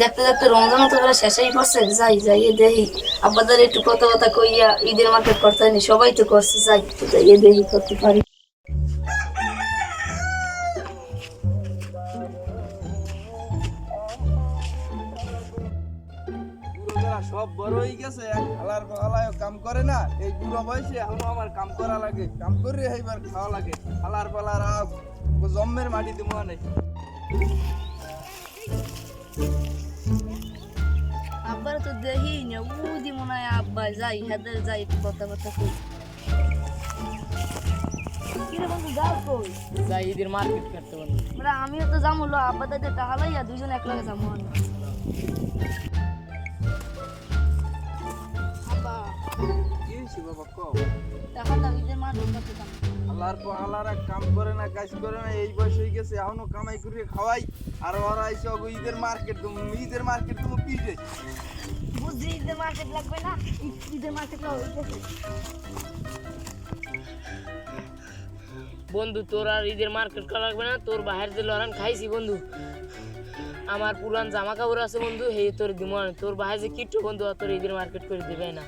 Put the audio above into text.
দেখতে দেখতে রমজানও তো প্রায় শেষেই করছে, যাই, যাইয়ে দেখি। আব্বাদের একটু কথা কথা কইয়া ঈদের মার্কেট করতে হয়নি, সবাই তো করছে, যাই তো যাইয়ে দেখি করতে পারি। সব বড় হয়ে গেছে, এক খালার খালায় কাম করে না, এই বুড়ো বয়সে এখনও আমার কাম করা লাগে, কাম করে এইবার খাওয়া লাগে। খালার পালার জম্মের মাটি দিব নেই মনে যাই হেদের যাই একটু কথা কথা কই। কিরে বন্ধু যাও কই? যাই ঈদের মার্কেট করতে বন্ধু। মানে আমিও তো যাব লো আব্বা দাদা টাকা লইয়া দুজন যাম যাব আব্বা। কি হয়েছে বাবা ঈদের মার্কেট করতে যাব আল্লাহর পর কাম করে না কাজ করে না এই বয়স হয়ে গেছে এখনও কামাই করে খাওয়াই। আর ওরা ওগো ঈদের মার্কেট তুমি ঈদের মার্কেট তুমি পিঠে বুঝছি ঈদের মার্কেট লাগবে না? ঈদের মার্কেট লাগবে বন্ধু তোর আর ঈদের মার্কেট করা লাগবে না তোর বাহির যে লড়ান খাইছি বন্ধু। আমার পুরান জামা কাপড় আছে বন্ধু হে তোর দিব তোর বাহির যে কিট্টু বন্ধু আর তোর ঈদের মার্কেট করে দিবে না।